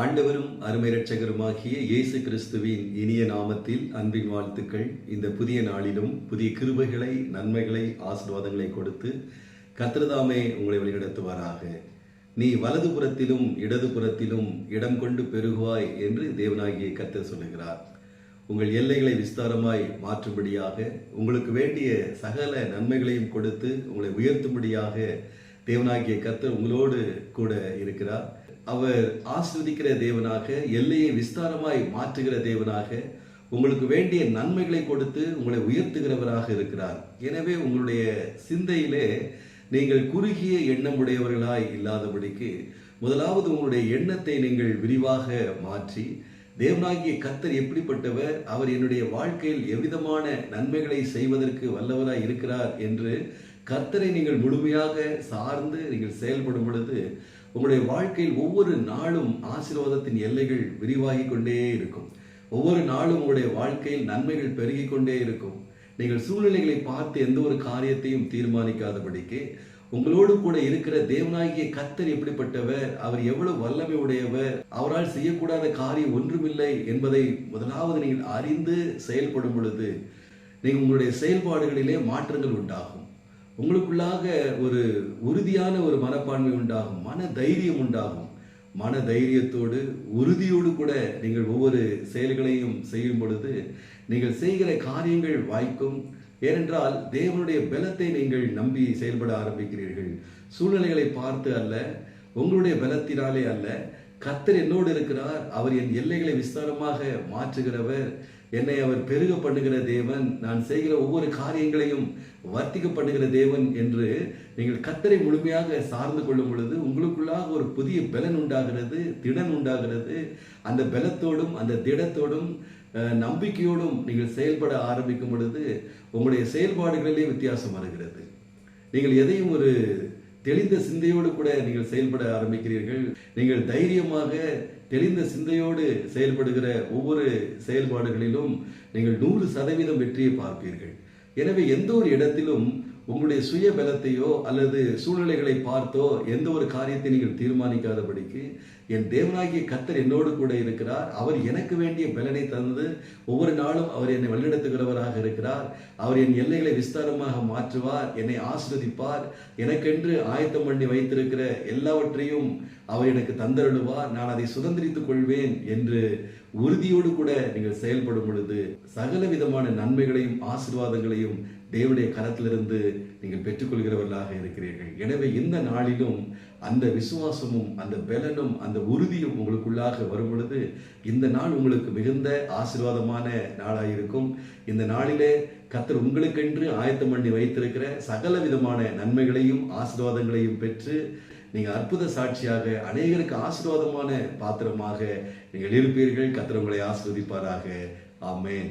ஆண்டவரும் அருமை ரட்சகருமாகிய இயேசு கிறிஸ்துவின் இனிய நாமத்தில் அன்பின் வாழ்த்துக்கள். இந்த புதிய நாளிலும் புதிய கிருபைகளை நன்மைகளை ஆசீர்வாதங்களை கொடுத்து கத்திரதாமே உங்களை வழிநடத்துவாராக. நீ வலது வலதுபுறத்திலும் இடதுபுறத்திலும் இடம் கொண்டு பெருகுவாய் என்று தேவனாகிய கத்தர் சொல்லுகிறார். உங்கள் எல்லைகளை விஸ்தாரமாய் மாற்றும்படியாக உங்களுக்கு வேண்டிய சகல நன்மைகளையும் கொடுத்து உங்களை உயர்த்தும்படியாக தேவனாகிய கத்தர் உங்களோடு கூட இருக்கிறார். அவர் ஆஸ்வதிக்கிற தேவனாக எல்லையை விஸ்தாரமாய் மாற்றுகிற தேவனாக உங்களுக்கு வேண்டிய நன்மைகளை கொடுத்து உங்களை உயர்த்துகிறவராக இருக்கிறார். எனவே உங்களுடைய சிந்தையிலே நீங்கள் குறுகிய எண்ணமுடையவர்களாய் இல்லாதபடிக்கு முதலாவது உங்களுடைய எண்ணத்தை நீங்கள் விரிவாக மாற்றி தேவனாகிய கத்தர் எப்படிப்பட்டவர் அவர் என்னுடைய வாழ்க்கையில் எவ்விதமான நன்மைகளை செய்வதற்கு வல்லவராய் இருக்கிறார் என்று கர்த்தரை நீங்கள் முழுமையாக சார்ந்து நீங்கள் செயல்படும் பொழுது உங்களுடைய வாழ்க்கையில் ஒவ்வொரு நாளும் ஆசீர்வாதத்தின் எல்லைகள் விரிவாகி கொண்டே இருக்கும். ஒவ்வொரு நாளும் உங்களுடைய வாழ்க்கையில் நன்மைகள் பெருகி கொண்டே இருக்கும். நீங்கள் சூழ்நிலைகளை பார்த்து எந்த ஒரு காரியத்தையும் தீர்மானிக்காதபடிக்கு உங்களோடு கூட இருக்கிற தேவனாகிய கத்தர் எப்படிப்பட்டவர் அவர் எவ்வளவு வல்லமை உடையவர் அவரால் செய்யக்கூடாத காரியம் ஒன்றுமில்லை என்பதை முதலாவது நீங்கள் அறிந்து செயல்படும் பொழுது நீங்கள் உங்களுடைய செயல்பாடுகளிலே மாற்றங்கள் உண்டாகும். உங்களுக்குள்ளாக ஒரு உறுதியான ஒரு மனப்பான்மை உண்டாகும் மன தைரியம் உண்டாகும். மன தைரியத்தோடு உறுதியோடு கூட நீங்கள் ஒவ்வொரு செயல்களையும் செய்யும் பொழுது நீங்கள் செய்கிற காரியங்கள் வாய்க்கும். ஏனென்றால் தேவனுடைய பலத்தை நீங்கள் நம்பி செயல்பட ஆரம்பிக்கிறீர்கள். சூழ்நிலைகளை பார்த்து அல்ல உங்களுடைய பலத்தினாலே அல்ல கத்தர் என்னோடு இருக்கிறார். அவர் என் எல்லைகளை விஸ்தாரமாக மாற்றுகிறவர். என்னை அவர் பெருக பண்ணுகிற தேவன். நான் செய்கிற ஒவ்வொரு காரியங்களையும் வர்த்திக்க பண்ணுகிற தேவன் என்று நீங்கள் கத்தரை முழுமையாக சார்ந்து கொள்ளும் பொழுது உங்களுக்குள்ளாக ஒரு புதிய பலன் உண்டாகிறது திடன் உண்டாகிறது. அந்த பலத்தோடும் அந்த திடத்தோடும் நம்பிக்கையோடும் நீங்கள் செயல்பட ஆரம்பிக்கும் பொழுது உங்களுடைய செயல்பாடுகளிலே வித்தியாசம் வருகிறது. நீங்கள் எதையும் ஒரு தெளிந்த சிந்தையோடு கூட நீங்கள் செயல்பட ஆரம்பிக்கிறீர்கள். நீங்கள் தைரியமாக தெளிந்த சிந்தையோடு செயல்படுகிற ஒவ்வொரு செயல்பாடுகளிலும் நீங்கள் நூறு சதவீதம் வெற்றியை பார்ப்பீர்கள். எனவே எந்த ஒரு இடத்திலும் உங்களுடைய சுய பலத்தையோ அல்லது சூழ்நிலைகளை பார்த்தோ எந்த ஒரு காரியத்தை நீங்கள் தீர்மானிக்காதபடிக்கு என் தேவனாகிய கத்தர் என்னோடு கூட இருக்கிறார். அவர் எனக்கு வேண்டிய பலனை தந்து ஒவ்வொரு நாளும் அவர் என்னை வழிநடத்துகிறவராக இருக்கிறார். அவர் என் எல்லைகளை விஸ்தாரமாக மாற்றுவார் என்னை ஆஸ்ரதிப்பார் எனக்கென்று ஆயத்தம் பண்ணி வைத்திருக்கிற எல்லாவற்றையும் அவர் எனக்கு தந்தருடுவார் நான் அதை சுதந்திரித்துக் கொள்வேன் என்று உறுதியோடு கூட நீங்கள் செயல்படும் பொழுது சகல விதமான நன்மைகளையும் ஆசிர்வாதங்களையும் தேவனுடைய கரத்திலிருந்து நீங்கள் பெற்றுக்கொள்கிறவர்களாக இருக்கிறீர்கள். எனவே இந்த நாளிலும் அந்த விசுவாசமும் அந்த பலனும் அந்த உறுதியும் உங்களுக்குள்ளாக வரும் பொழுது இந்த நாள் உங்களுக்கு மிகுந்த ஆசீர்வாதமான நாளாக இருக்கும். இந்த நாளிலே கத்தர் உங்களுக்கென்று ஆயத்தம் பண்ணி வைத்திருக்கிற சகல விதமான நன்மைகளையும் ஆசீர்வாதங்களையும் பெற்று நீங்கள் அற்புத சாட்சியாக அநேகருக்கு ஆசீர்வாதமான பாத்திரமாக நீங்கள் இருப்பீர்கள். கத்தர் உங்களை ஆமேன்.